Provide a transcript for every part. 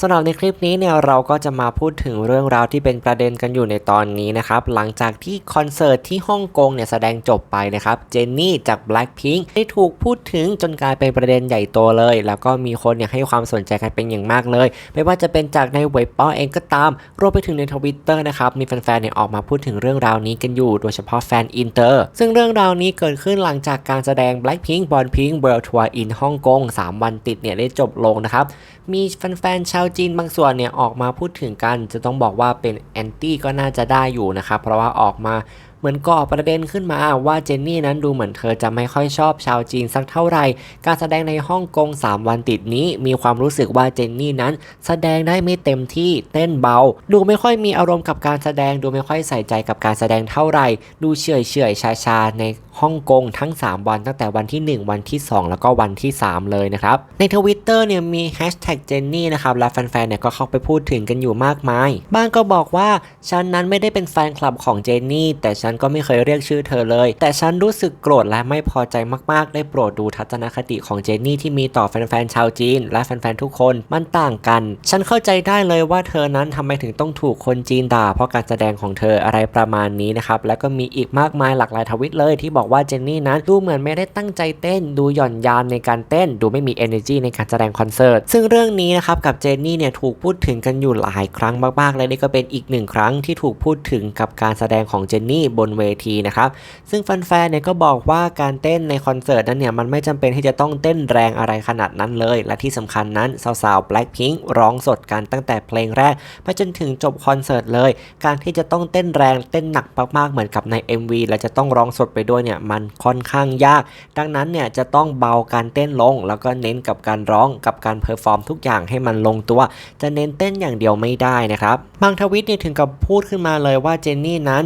สำหรับในคลิปนี้เนี่ยเราก็จะมาพูดถึงเรื่องราวที่เป็นประเด็นกันอยู่ในตอนนี้นะครับหลังจากที่คอนเสิร์ตที่ฮ่องกงเนี่ยแสดงจบไปนะครับเจนนี่จาก Blackpink ได้ถูกพูดถึงจนกลายเป็นประเด็นใหญ่โตเลย แล้วก็มีคนเนี่ยให้ความสนใจกันเป็นอย่างมากเลย ไม่ว่าจะเป็นจากในเว็บป้อเองก็ตามรวมไปถึงในทวิตเตอร์นะครับมีแฟนๆเนี่ยออกมาพูดถึงเรื่องราวนี้กันอยู่ โดยเฉพาะแฟนอินเตอร์ ซึ่งเรื่องราวนี้เกิดขึ้นหลังจากการแสดง Blackpink b o r n Pink World Tour in ฮ่องกง3วันติดเนี่ยได้จบลงนะครับมีแฟนๆชาวาวจีนบางส่วนเนี่ยออกมาพูดถึงกัน จะต้องบอกว่าเป็นแอนตี้ก็น่าจะได้อยู่นะครับเพราะว่าออกมา เหมือนก่อประเด็นขึ้นมาว่าเจนนี่นั้นดูเหมือนเธอจะไม่ค่อยชอบชาวจีนสักเท่าไหร่ การแสดงในฮ่องกง 3 วันติดนี้ มีความรู้สึกว่าเจนนี่นั้น แสดงได้ไม่เต็มที่เต้นเบา ดูไม่ค่อยมีอารมณ์กับการแสดงดูไม่ค่อยใส่ใจกับการแสดงเท่าไหร่ ดูเฉยเฉยชาชาในฮ่องกงทั้ง 3 วันตั้งแต่วันที่ 1 วันที่ 2 แล้วก็วันที่ 3 เลยนะครับ ในทวิตเตอร์เนี่ยมีแฮชแท็กเจนนี่นะครับและแฟนๆเนี่ยก็เข้าไปพูดถึงกันอยู่มากมาย บ้างก็บอกว่าฉันนั้นไม่ได้เป็นแฟนคลับของเจนนี่แต่ฉันก็ไม่เคยเรียกชื่อเธอเลย แต่ฉันรู้สึกโกรธและไม่พอใจมากๆ ได้โปรดดูทัศนคติของเจนนี่ที่มีต่อแฟนๆชาวจีน และแฟนๆทุกคนมันต่างกัน ฉันเข้าใจได้เลยว่าเธอนั้นทำไมถึงต้องถูกคนจีนด่า เพราะการแสดงของเธออะไรประมาณนี้นะครับแล้วก็มีอีกมากมายหลากหลายทวิตเลย ที่บอกว่าเจนนี่นั้นดูเหมือนไม่ได้ตั้งใจเต้น ดูหย่อนยานในการเต้น ดูไม่มี energy ในการแสดงคอนเสิร์ตซึ่งเรื่องนี้นะครับกับเจนนี่เนี่ยถูกพูดถึงกันอยู่หลายครั้งมากๆ และนี่ก็เป็นอีกหนึ่งครั้งที่ถูกพูดถึงกับการแสดงของเจนนี่บนเวทีนะครับ ซึ่งแฟนๆเนี่ยก็บอกว่าการเต้นในคอนเสิร์ตนั้นเนี่ยมันไม่จำเป็นที่จะต้องเต้นแรงอะไรขนาดนั้นเลย และที่สำคัญนั้นสาวๆ Blackpink ร้องสดกันตั้งแต่เพลงแรกไปจนถึงจบคอนเสิร์ตเลย การที่จะต้องเต้นแรงเต้นหนักมากๆเหมือนกับใน MV และจะต้องร้องสดไปด้วยเนี่ยมันค่อนข้างยาก ดังนั้นเนี่ยจะต้องเบาการเต้นลง แล้วก็เน้นกับการร้องกับการเพอร์ฟอร์มทุกอย่างให้มันลงตัว จะเน้นเต้นอย่างเดียวไม่ได้นะครับบางทวิตเนี่ยถึงกับพูดขึ้นมาเลยว่าเจนนี่นั้น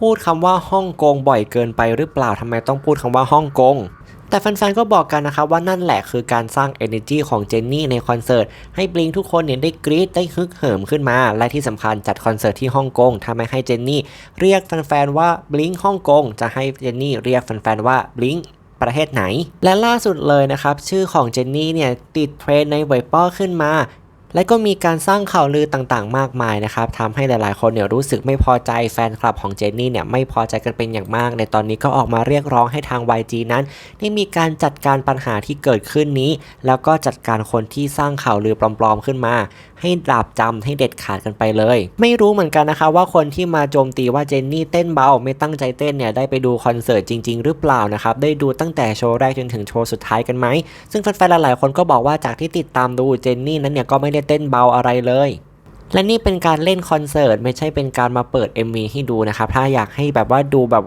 พูดคำว่าฮ่องกงบ่อยเกินไปหรือเปล่าทำไมต้องพูดคำว่าฮ่องกงแต่แฟนๆ ก็บอกกันนะครับว่านั่นแหละคือการสร้าง energy ของเจนนี่ในคอนเสิร์ต ให้บลิงทุกคนเนี่ยได้กรี๊ดได้ฮึกเหิมขึ้นมา และที่สำคัญจัดคอนเสิร์ตที่ฮ่องกงทำไมให้เจนนี่เรียกแฟนๆ ว่าบลิงฮ่องกงจะให้เจนนี่เรียกแฟนๆ ว่าบลิงประเทศไหน และล่าสุดเลยนะครับ ชื่อของเจนนี่เนี่ยติดเทรนด์ในเว็บป้อขึ้นมา และก็มีการสร้างข่าวลือต่างๆ มากมายนะครับทำให้หลายๆ คนเนี่ยรู้สึกไม่พอใจแฟนคลับของเจนนี่เนี่ยไม่พอใจกันเป็นอย่างมาก ในตอนนี้ก็ออกมาเรียกร้องให้ทาง YG นั้น ได้มีการจัดการปัญหาที่เกิดขึ้นนี้ แล้วก็จัดการคนที่สร้างข่าวลือปลอมๆขึ้นมา ให้ดาบจำให้เด็ดขาดกันไปเลย ไม่รู้เหมือนกันนะคะว่าคนที่มาโจมตีว่าเจนนี่เต้นเบาไม่ตั้งใจเต้นเนี่ยได้ไปดูคอนเสิร์ตจริง ๆ หรือเปล่านะครับได้ดูตั้งแต่โชว์แรกจนถึงโชว์สุดท้ายกันไหมซึ่งแฟนๆหลายๆคนก็บอกว่าจากที่ติดตามดูเจนนี่นั้นเนี่ยก็ไม่ได้เต้นเบาอะไรเลย และนี่เป็นการเล่นคอนเสิร์ตไม่ใช่เป็นการมาเปิด MV ให้ดูนะครับ ถ้าอยากให้แบบว่าดูแบบ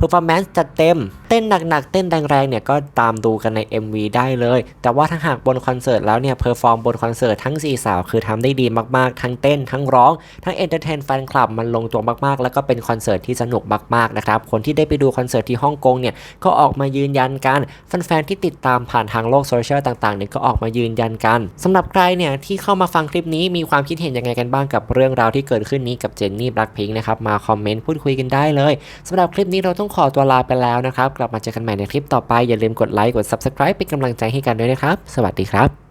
performance จัดเต็ม เต้นหนักๆ เต้นแรงๆเนี่ยก็ตามดูกันใน MV ได้เลย แต่ว่าถ้าหากบนคอนเสิร์ตแล้วเนี่ยเพอร์ฟอร์มบนคอนเสิร์ตทั้ง 4 สาวคือทำได้ดีมากๆ ทั้งเต้นทั้งร้อง ทั้งเอนเตอร์เทนแฟนคลับมันลงตัวมากๆ แล้วก็เป็นคอนเสิร์ตที่สนุกมากๆนะครับคนที่ได้ไปดูคอนเสิร์ตที่ฮ่องกงเนี่ยก็ออกมายืนยันกันแฟนๆที่ติดตามผ่านทางโลกโซเชียลต่างๆเนี่ยก็ออกมายืนยันกันสำหรับใครเนี่ยที่เข้ามาฟังคลิปนี้มีความคิดเห็นยังไงกันบ้างกับเรื่องราวที่เกิดขึ้นนี้กับเจนนี่บล็คพิงค์นะครับมาคอมเมนต์พูดคุยกันได้เลยสำหรับคลิปนี้เราต้องขอตัวลาไปแล้วนะครับ กลับมาเจอกันใหม่ในคลิปต่อไป อย่าลืมกดไลค์ กด Subscribe เป็นกำลังใจให้กันด้วยนะครับ สวัสดีครับ